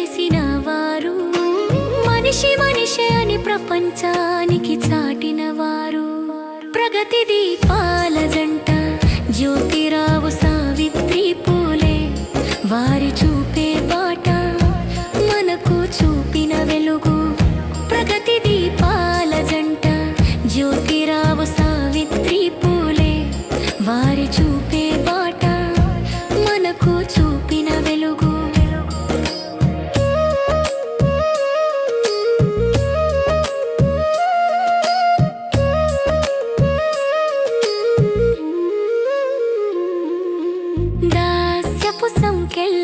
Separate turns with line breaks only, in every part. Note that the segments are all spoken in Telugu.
చేసిన వారు మనిషి మనిషి అని ప్రపంచానికి చాటిన వారు. ప్రగతి దీప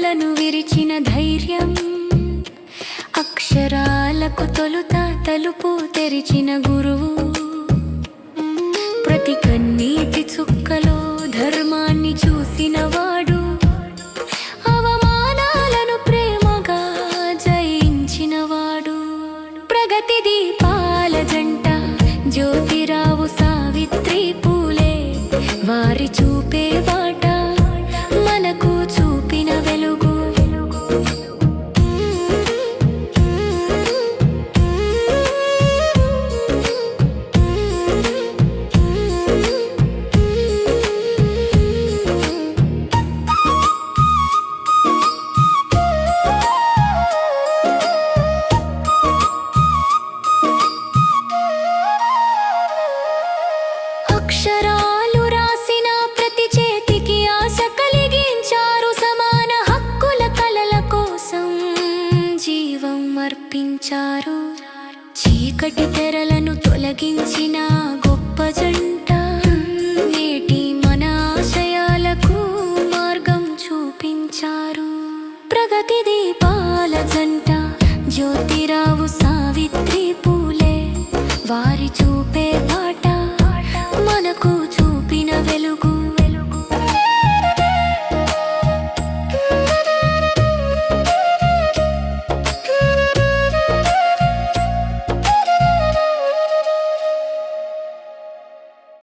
కళ్ళను విరిచిన ధైర్యం. అక్షరాలకు తొలుత తలుపు తెరిచిన గురువు. ప్రతి కన్నీటి చుక్కలో ధర్మాన్ని చూసిన వాడు. అవమానాలను ప్రేమగా జయించిన వాడు. ప్రగతి దీపాల జంట జ్యోతిరావు సావిత్రి పూలే. వారి చూపేవాడు చీకటి తెరలను తొలగించిన